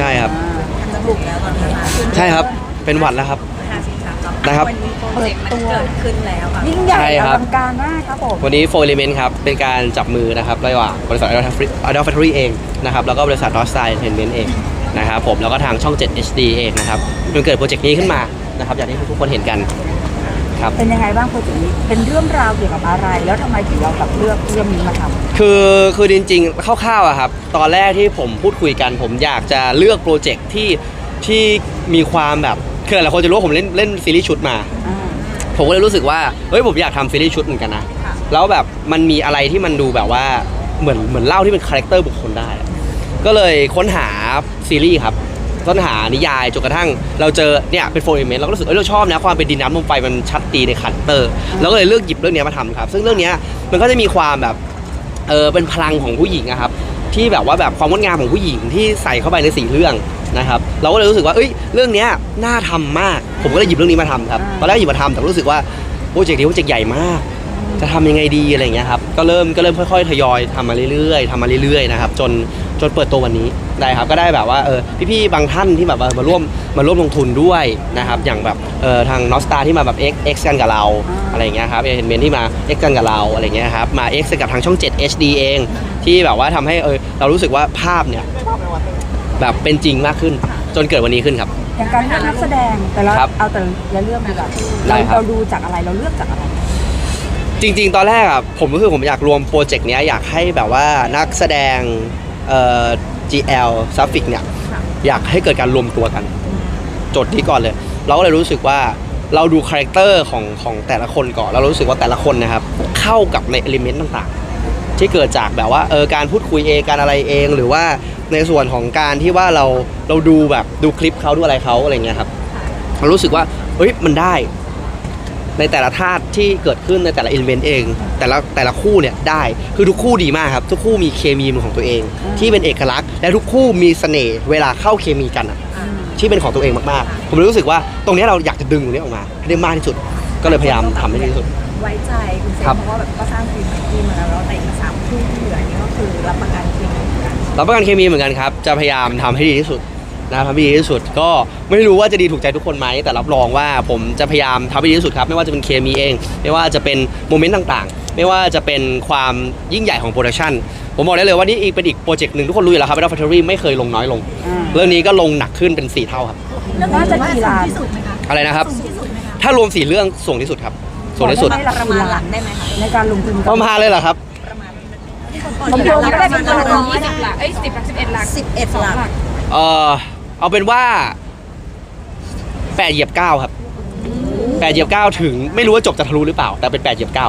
ใช่ครับจะบุกแล้วตอนนี้ค่ะใช่ครับเป็นหวัดแล้วครับ ห้าสิบสามครับนะครับ วันนี้โปรเจกต์มันเกิดขึ้นแล้วค่ะยิ่งใหญ่ใช่อครับ ลังการมากครับผมวันนี้โฟลิเมนต์ครับ เป็นการจับมือนะครับระหว่างบริษัท Idol Factory เองนะครับ แล้วก็บริษัท Lost Style Entertainment เองนะครับผมแล้วก็ทางช่อง 7 HD เองนะครับจนเกิดโปรเจกต์นี้ขึ้นมานะครับ อย่างที่ทุกคนเห็นกัน ครับเป็นยังไงบ้างโปรเจกต์นี้เป็นเรื่องราวเกี่ยวกับอะไร แล้วทำไมถึงเราแบบเลือกเรื่องนี้มาทำ คือคือจริงๆคร่าวๆอะครับตอนแรกที่ผมพูดคุยกัน ผมอยากจะเลือกโปรเจกต์ที่ที่มีความแบบคือหลายคนจะรู้ว่าผมเล่นเล่นซีรีส์ชุดมาอ่าผมก็เลยรู้สึกว่าเฮ้ยผมอยากทำซีรีส์ชุดเหมือนกันนะแล้วแบบมันมีอะไรที่มันดูแบบว่าเหมือนเหมือนเล่าที่เป็นคาแรคเตอร์บุคคลได้อะก็เลยค้นหาซีรีส์ครับ ค้นหานิยายจนกระทั่งเราเจอเนี่ยเป็นโฟร์เอเมนต์เราก็รู้สึกเอ้ยเราชอบนะความเป็นดินน้ำลมไฟมันชัดดีในคาแรคเตอร์แล้วก็เลยเลือกหยิบเรื่องนี้มาทำครับ ซึ่งเรื่องนี้มันก็จะมีความแบบเออเป็นพลังของผู้หญิงอะครับที่แบบว่าแบบความงดงามของผู้หญิงที่ใส่เข้าไปในสี่เรื่องนะครับเราก็เลยรู้สึกว่าเอ้ยเรื่องนี้น่าทำมาก ผมก็เลยหยิบเรื่องนี้มาทำครับตอนแรกหยิบมาทำแต่รู้สึกว่าโปรเจกต์นี้โปรเจกต์ใหญ่มาก จะทำยังไงดีอะไรอย่างเงี้ยครับก็เริ่มก็เริ่มค่อยๆทยอยทำมาเรื่อยๆทำมาเรื่อยๆนะครับจนจนเปิดตัววันนี้ได้ครับก็ได้แบบว่าเออพี่ๆบางท่านที่แบบว่ามาร่วมมาร่วมลงทุนด้วยนะครับอย่างแบบเออทางนอสตาที่มาแบบ X X กันกับเราอะไรอย่างเงี้ยครับเอเห็นเมนที่มา X กันกับเราอะไรอย่างเงี้ยครับมา X กับทางช่อง 7 HD เอง ที่แบบว่าทำให้เออเรารู้สึกว่าภาพเนี่ยแบบเป็นจริงมากขึ้นจนเกิดวันนี้ขึ้นครับอย่างการเลือกนักแสดงแต่ละครับเอาแต่ละเรื่องดีกว่าได้เราครับเราดูจากอะไรเราเลือกจากอะไร จริง ๆ ตอนแรกอะผมก็คือผมอยากรวมโปรเจกต์เนี้ยอยากให้แบบว่านักแสดงเอ่อ GL ซัฟฟิกเนี่ยอยากให้เกิดการรวมตัวกันโจทย์นี้ก่อนเลย เราก็เลยรู้สึกว่าเราดูคาแรคเตอร์ของของแต่ละคนก่อนเรารู้สึกว่าแต่ละคนนะครับ เข้ากับในเอลิเมนต์ต่างๆ ที่เกิดจากแบบว่าเออการพูดคุยเองการอะไรเอง หรือว่าในส่วนของการที่ว่าเราเราดูแบบดูคลิปเขาดูอะไรเขาอะไรเงี้ยครับเรารู้สึกว่าเฮ้ยมันได้ ในแต่ละธาตุที่เกิดขึ้นในแต่ละอิเลเมนต์เอง แต่ละแต่ละคู่เนี่ยได้คือทุกคู่ดีมากครับ ทุกคู่มีเคมีเป็นของตัวเอง ที่เป็นเอกลักษณ์ และทุกคู่มีเสน่ห์เวลาเข้าเคมีกันอะที่เป็นของตัวเองมากๆ ผมเลยรู้สึกว่าตรงเนี้ยเราอยากจะดึงตรงนี้ออกมาให้ได้มากที่สุด ก็เลยพยายามทำให้ดีที่สุด ไว้ใจคุณเซนครับเพราะว่าแบบก็สร้างทีมทีมมาแล้วแล้วแต่อีกสามคู่ที่เหลือนี่ก็คือรับประกันทีมเหมือนกันรับประกันเคมีเหมือนกันครับ จะพยายามทำให้ดีที่สุด นะครับทำให้ดีที่สุดก็ไม่รู้ว่าจะดีถูกใจทุกคนไหมแต่รับรองว่าผมจะพยายามทำให้ดีที่สุดครับ ไม่ว่าจะเป็นเคมีเอง ไม่ว่าจะเป็นโมเมนต์ต่างๆ ไม่ว่าจะเป็นความยิ่งใหญ่ของโปรดักชันผมบอกได้เลยว่านี่อีกเป็นอีกโปรเจกต์หนึ่งทุกคนรู้อยู่แล้วครับ Battle Factory ไม่เคยลงน้อยลงอ่าเรื่องนี้ก็ลงหนักขึ้นเป็น 4 เท่าครับ น่าจะกี่ล้าน ที่สุดไหมคะอะไรนะครับ สูงที่สุดไหมคะถ้ารวมสี่เรื่องสูงที่สุดครับสูงที่สุดได้ละประมาณหลักได้ไหมคะในการลงทุนประมาณเลยเหรอครับประมาณผมรวมก็ได้เป็นตัวรวมยี่สิบหลักเอ้ยสิบหลักสิบเอ็ดหลักสิบเอ็ดหลัก เออ เอาเป็นว่าแปดเหยียบเก้าครับแปดเหยียบเก้าถึงไม่รู้ว่าจบจะทะลุหรือเปล่า แต่เป็นแปดเหยียบเก้า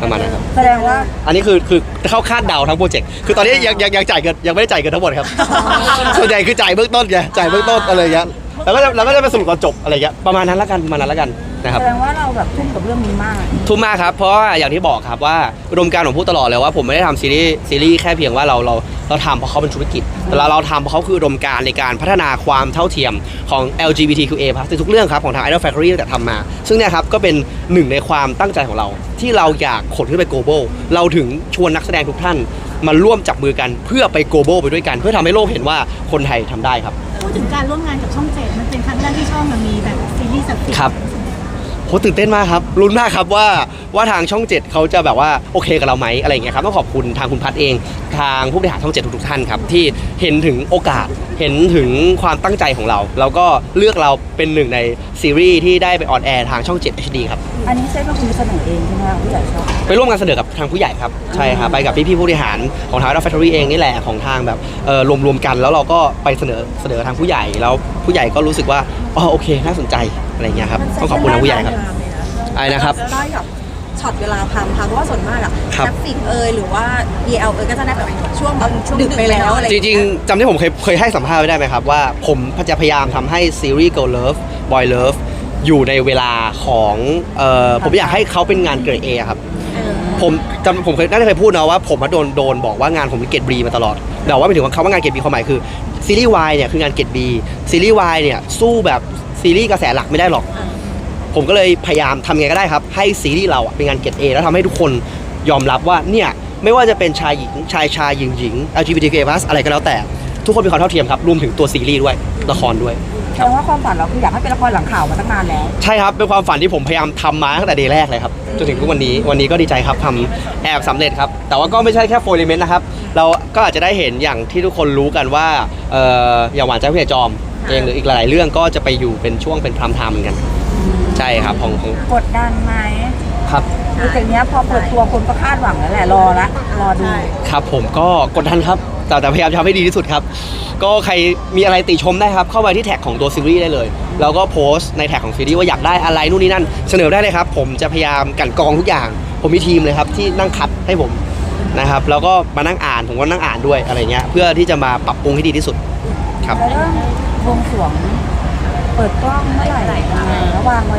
ประมาณนั้นครับ แสดงว่าอันนี้คือคือเข้าคาดเดาทั้งโปรเจกต์ คือตอนนี้ยังยังยังจ่ายเงินยังไม่ได้จ่ายเงินทั้งหมดครับ ส่วนใหญ่คือจ่ายเบื้องต้นไงจ่ายเบื้องต้นอะไรอย่างเงี้ย แล้วก็จะแล้วก็จะไปสรุปตอนจบอะไรอย่างเงี้ยประมาณนั้นละกันประมาณนั้นละกันนะครับ แสดงว่าเราแบบทุ่มกับเรื่องนี้มากทุ่มมากครับ เพราะว่าอย่างที่บอกครับว่าอุดมการณ์ผมพูดตลอดเลยว่าผมไม่ได้ทำซีรีส์ซีรีส์แค่เพียงว่าเราเราเราทำเพราะเขาเป็นธุรกิจ แต่เราเราทำเพราะเขาคืออุดมการณ์ในการพัฒนาความเท่าเทียมของ LGBTQA+ ในทุกเรื่องครับของทาง Idol Factory ตั้งแต่ทำมา ซึ่งเนี่ยครับก็เป็นหนึ่งในความตั้งใจของเรา ที่เราอยากขนขึ้นไป global เราถึงชวนนักแสดงทุกท่านมาร่วมจับมือกันเพื่อไป global ไปด้วยกัน เพื่อทำให้โลกเห็นว่าคนไทยทำได้ครับ พูดถึงการร่วมงานกับช่องเจ็ดมันเป็นครั้งแรกที่ช่องมันมีแบบซีรีส์สับครับโหตื่นเต้นมากครับลุ้นมากครับว่าว่าทางช่อง 7 เขาจะแบบว่าโอเคกับเราไหมอะไรอย่างเงี้ยครับต้องขอบคุณทางคุณพัดเอง ทางผู้บริหารช่อง 7 ทุกๆท่านครับที่เห็นถึงโอกาส เห็นถึงความตั้งใจของเรา แล้วก็เลือกเราเป็นหนึ่งในซีรีส์ที่ได้ไปออนแอร์ทางช่อง 7 HD ครับ อันนี้เซฟเป็นคนเสนอเองใช่ไหมคะผู้ใหญ่ชอบไปร่วมงานเสนอกับทางผู้ใหญ่ครับ ใช่ครับไปกับพี่ๆผู้บริหารของทาง Idol Factory เองนี่แหละของทางแบบเอ่อรวมๆกันแล้วเราก็ไปเสนอเสนอทางผู้ใหญ่แล้วผู้ใหญ่ก็รู้สึกว่าอ๋อโอเคน่าสนใจอะไรอย่างเงี้ยครับต้องขอบคุณทางผู้ใหญ่ครับอะไรนะครับจะได้กับ ช็อตเวลาทำค่ะเพราะว่าส่วนมากอะครับ กราฟิกเอยหรือว่า DL เอยก็จะได้แบบช่วงแบบดึกไปแล้วอะไรจริงๆจำที่ผมเคยเคยให้สัมภาษณ์ไว้ได้ไหมครับ ว่าผมจะพยายามทำให้ซีรีส์ Girl Love Boy Love อยู่ในเวลาของเอ่อผมอยากให้เขาเป็นงานเกรดเอครับผมจำผมเคยน่าจะเคยพูดนะว่าผมมาโดนโดนบอกว่างานผมเป็นเกรดบีมาตลอด แต่ว่าไม่ถึงว่าคำว่างานเกรดบีความหมายคือซีรีส์วายเนี่ยคืองานเกรดบีซีรีส์วายเนี่ยสู้แบบซีรีส์กระแสหลักไม่ได้หรอก ผมก็เลยพยายามทำไงก็ได้ครับ ให้ซีรีส์เราอะเป็นงานเกรดเอแล้วทำให้ทุกคนยอมรับว่าเนี่ยไม่ว่าจะเป็นชายหญิงชายชายหญิงหญิง LGBTQ+ อะไรก็แล้วแต่ ทุกคนมีความเท่าเทียมครับรวมถึงตัวซีรีส์ด้วยละครด้วย แสดงว่าความฝันเราคืออยากให้เป็นละครหลังข่าวมาตั้งนานแล้ว ใช่ครับ เป็นความฝันที่ผมพยายามทำมาตั้งแต่เดย์แรกเลยครับจนถึงทุกวันนี้วันนี้ก็ดีใจครับทำแอบสำเร็จครับ แต่ว่าก็ไม่ใช่แค่โฟลิเมนต์นะครับ เราก็อาจจะได้เห็นอย่างที่ทุกคนรู้กันว่าเอ่ออย่างหวานใจพี่ใหญ่จอมเองหรืออีกหลายๆเรื่องก็จะไปอยู่เป็นช่วงเป็นพรามไทม์เหมือนกัน ใช่ครับของของกดดันไหมครับ คือจากเนี้ยพอเปิดตัวคนก็คาดหวังแล้วแหละรอละรอดูครับผมก็กดดันครับ แต่แต่พยายามจะทำให้ดีที่สุดครับ ก็ใครมีอะไรติชมได้ครับ เข้ามาที่แท็กของตัวซีรีส์ได้เลย แล้วก็โพสต์ในแท็กของซีรีส์ว่าอยากได้อะไรนู่นนี่นั่น เสนอได้เลยครับ ผมจะพยายามกลันกรองทุกอย่าง ผมมีทีมเลยครับที่นั่งคัดให้ผมนะครับ แล้วก็มานั่งอ่านผมก็นั่งอ่านด้วยอะไรเงี้ยเพื่อที่จะมาปรับปรุงให้ดีที่สุดครับ แล้วเริ่มบวงสรวง เปิดกล้องเมื่อไหร่ยังไงระวางไว้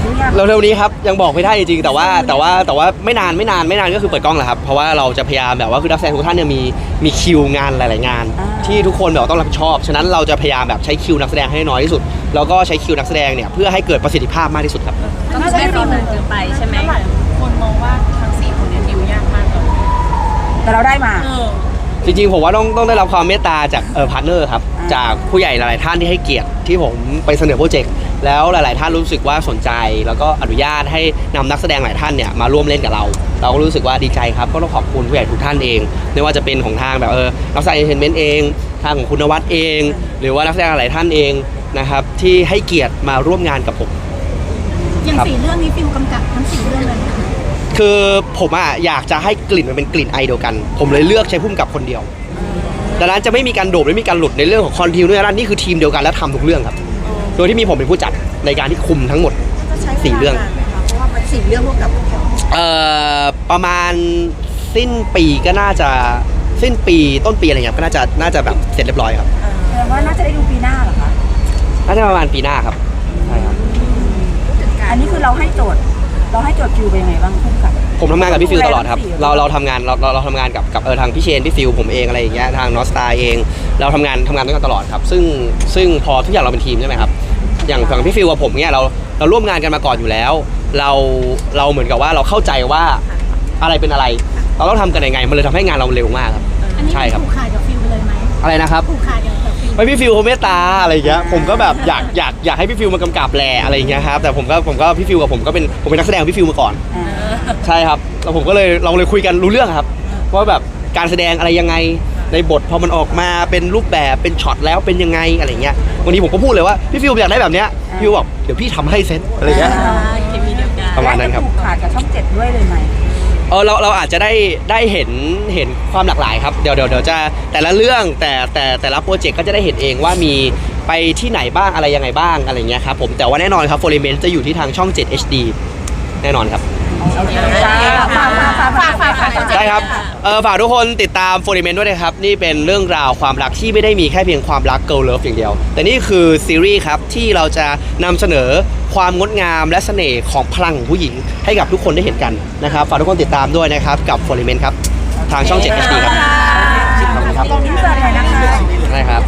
หรือยังเร็วๆนี้ครับยังบอกไม่ได้จริงๆแต่ว่าแต่ว่าแต่ว่าไม่นานไม่นานไม่นานก็คือเปิดกล้องแหละครับเพราะว่าเราจะพยายามแบบว่าคือนักแสดงทุกท่านเนี่ยมีมีคิวงานหลายๆงาน ที่ทุกคนแบบต้องรับผิดชอบฉะนั้นเราจะพยายามแบบใช้คิวนักแสดงให้น้อยที่สุดแล้วก็ใช้คิวนักแสดงเนี่ยเพื่อให้เกิดประสิทธิภาพมากที่สุดครับ ก็คือไม่รอนานเกินไปใช่ไหมหลายคนมองว่าทั้งสี่คนเนี้ดิวยากมากเลยแต่เราได้มา เออ จริงๆผมว่าต้องต้องได้รับความเมตตาจากเออพาร์ทเนอร์ครับอ่าจากผู้ใหญ่หลายๆท่านที่ให้เกียรติที่ผมไปเสนอโปรเจกต์แล้วหลาย ๆ ท่านรู้สึกว่าสนใจ แล้วก็อนุญาตให้นำนักแสดงหลายท่านเนี่ยมาร่วมเล่นกับเรา เราก็รู้สึกว่าดีใจครับ ก็ต้องขอบคุณผู้ใหญ่ทุกท่านเองไม่ว่าจะเป็นของทางแบบเออนักแสดงเอนเตอร์เทนเมนต์เอง ทางของคุณนวัดเอง หรือว่านักแสดงหลายท่านเองนะครับที่ให้เกียรติมาร่วมงานกับผม อย่างครับสี่เรื่องนี้ฟิลกำกับทั้งสี่เรื่องเลยนะคะ คือผมอะอยากจะให้กลิ่นมันเป็นกลิ่นไอเดียวกัน ผมเลยเลือกใช้พุ่มกับคนเดียวดังนั้นจะไม่มีการโดดไม่มีการหลุดในเรื่องของคอนทิวด้วยนะนี่คือทีมเดียวกันและทำทุกเรื่องครับ โดยที่มีผมเป็นผู้จัดในการที่คุมทั้งหมด ก็ใช้สี่เรื่อง วลานานไหมคะเพราะว่ามันสี่เรื่องพวกกับเอ่อประมาณสิ้นปีก็น่าจะสิ้นปีต้นปีอะไรเงี้ยก็น่าจะน่าจะแบบเสร็จเรียบร้อยครับแสดงว่าน่าจะได้ดูปีหน้าเหรอคะน่าจะประมาณปีหน้าครับใช่ครับ อันนี้คือเราให้โจทย์ เราให้โจทย์คิวเป็นยังไงบ้างพุ่มกับ ผมทำงานกับพี่ฟิลตลอดครับสี่เราเราทำงานเราเราเราทำงานกับกับเออทางพี่เชนพี่ฟิลผมเองอะไรอย่างเงี้ยทางนอสตาเอง เราทำงานทำงานด้วยกันตลอดครับ ซึ่งซึ่งพอทุกอย่างเราเป็นทีมใช่ไหมครับ อย่างฝั่งพี่ฟิลกับผมเนี่ยเราเราร่วมงานกันมาก่อนอยู่แล้ว เราเราเหมือนกับว่าเราเข้าใจว่าอะไรเป็นอะไร เราต้องทำกันยังไงมันเลยทำให้งานเราเร็วมากครับ อันนี้ใช่ครับ ผูกขาดกับฟิลไปเลยไหมอะไรนะครับ ผูกขาดกับฟิล ไม่พี่ฟิวเขาเมตตาอะไรอย่างเงี้ยผมก็แบบอยากอยากอยากให้พี่ฟิวมากำกับแหละอะไรอย่างเงี้ยครับแต่ผมก็ผมก็พี่ฟิวกับผมก็เป็นผมเป็นนักแสดงพี่ฟิวมาก่อนอ่าใช่ครับแล้วผมก็เลยเราเลยคุยกันรู้เรื่องครับว่าแบบการแสดงอะไรยังไงในบทพอมันออกมาเป็นรูปแบบเป็นช็อตแล้วเป็นยังไงอะไรเงี้ยวันนี้ผมก็พูดเลยว่าพี่ฟิวอยากได้แบบเนี้ยพี่ฟิวบอกเดี๋ยวพี่ทำให้เซ็ตอะไรเงี้ย เคมีเดียวกันประมาณนั้นครับและจะผูกขาดกับช่องเจ็ดด้วยเลยไหม เออเราเราอาจจะได้ได้เห็นเห็นความหลากหลายครับเดี๋ยวเดี๋ยวเดี๋ยวจะแต่ละเรื่องแต่แต่แต่ละโปรเจกต์ก็จะได้เห็นเองว่ามีไปที่ไหนบ้างอะไรยังไงบ้างอะไรเงี้ยครับผมแต่ว่าแน่นอนครับโฟลิเมนจะอยู่ที่ทางช่อง 7 HD แน่นอนครับ ฝากฝากฝากฝากฝากฝาก ได้ครับเออฝากทุกคนติดตามโฟลิเมนด้วยนะครับ นี่เป็นเรื่องราวความรักที่ไม่ได้มีแค่เพียงความรักเกิลเลิฟอย่างเดียว แต่นี่คือซีรีส์ครับ ที่เราจะนำเสนอความงดงามและเสน่ห์ของพลังของผู้หญิง ให้กับทุกคนได้เห็นกันนะครับฝากทุกคนติดตามด้วยนะครับ กับโฟลิเมนครับ ทางช่อง7 HD ครับขอบคุณครับตรงนี้เสิร์ฟหน่อยนะคะได้ครับ